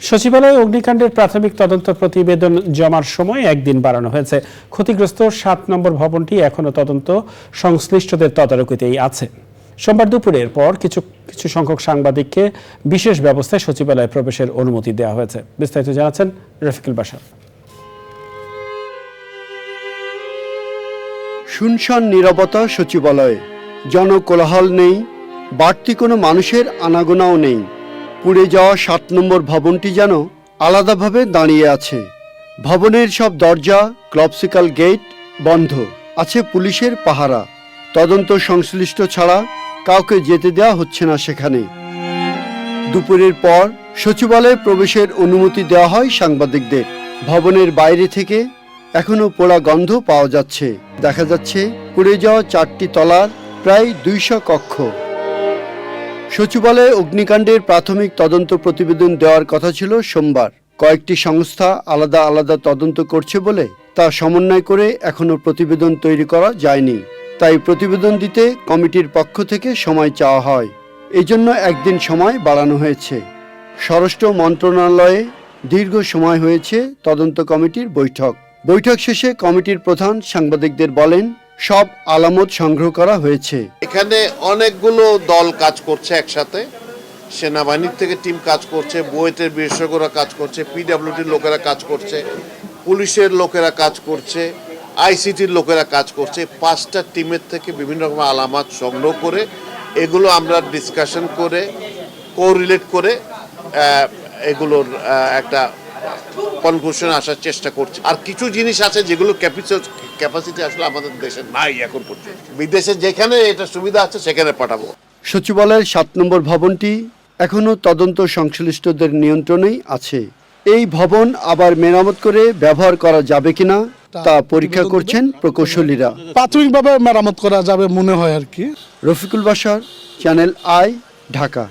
সচিবালয়ে অগ্নিকাণ্ডের প্রাথমিক তদন্ত প্রতিবেদন জমার সময় একদিন বাড়ানো হয়েছে। ক্ষতিগ্রস্ত সাত নম্বর ভবনটি এখনও তদন্ত সংশ্লিষ্টদের তদারকিতেই আছে। সোমবার দুপুরের পর কিছু কিছু সংখ্যক সাংবাদিককে বিশেষ ব্যবস্থায় সচিবালয়ে প্রবেশের অনুমতি দেওয়া হয়েছে। বিস্তারিত জানাচ্ছেন রফিকুল বাসার। শুনশান নীরবতা সচিবালয়ে। জনকোলাহল নেই, বাড়তি কোনো মানুষের আনাগোনাও নেই। পুড়ে যাওয়া সাত নম্বর ভবনটি যেন আলাদাভাবে দাঁড়িয়ে আছে। ভবনের সব দরজা ক্লপসিকাল গেট বন্ধ। আছে পুলিশের পাহারা। তদন্ত সংশ্লিষ্ট ছাড়া কাউকে যেতে দেওয়া হচ্ছে না সেখানে। দুপুরের পর সচিবালয়ে প্রবেশের অনুমতি দেওয়া হয় সাংবাদিকদের। ভবনের বাইরে থেকে এখনও পোড়া গন্ধ পাওয়া যাচ্ছে। দেখা যাচ্ছে পুড়ে যাওয়া চারটি তলার প্রায় দুইশো কক্ষ। সচিবালয়ে অগ্নিকাণ্ডের প্রাথমিক তদন্ত প্রতিবেদন দেওয়ার কথা ছিল সোমবার। কয়েকটি সংস্থা আলাদা আলাদা তদন্ত করছে বলে তা সমন্বয় করে এখনও প্রতিবেদন তৈরি করা যায়নি। তাই প্রতিবেদন দিতে কমিটির পক্ষ থেকে সময় চাওয়া হয়। এজন্য একদিন সময় বাড়ানো হয়েছে। স্বরাষ্ট্র মন্ত্রণালয়ে দীর্ঘ সময় হয়েছে তদন্ত কমিটির বৈঠক। বৈঠক শেষে কমিটির প্রধান সাংবাদিকদের বলেন সব আলামত সংগ্রহ করা হয়েছে। এখানে অনেকগুলো দল কাজ করছে একসাথে। সেনাবাহিনীর থেকে টিম কাজ করছে, বুয়েটের বিশেষজ্ঞরা কাজ করছে পিডাব্লিউডির লোকেরা কাজ করছে, পুলিশের লোকেরা কাজ করছে আইসিটির লোকেরা কাজ করছে। পাঁচটা টিমের থেকে বিভিন্ন রকম আলামত সংগ্রহ করে এগুলো আমরা ডিসকাশন করে কোরিলেট করে এগুলোর একটা কনক্লুশন আসার চেষ্টা করছে। আর কিছু জিনিস আছে যেগুলো ক্যাপাসিটি আসলে আমাদের দেশে নাই এখন পর্যন্ত। বিদেশে যেখানে এটা সুবিধা আছে সেখানে পাঠাবো। সচিবালয়ের সাত নম্বর ভবনটি এখনও তদন্ত সংশ্লিষ্টদের নিয়ন্ত্রণেই আছে। এই ভবন আবার মেরামত করে ব্যবহার করা যাবে কিনা তা পরীক্ষা করছেন প্রকৌশলীরা। প্রাথমিকভাবে মেরামত করা যাবে মনে হয় আর কি। রফিকুল বাসার চ্যানেল আই ঢাকা।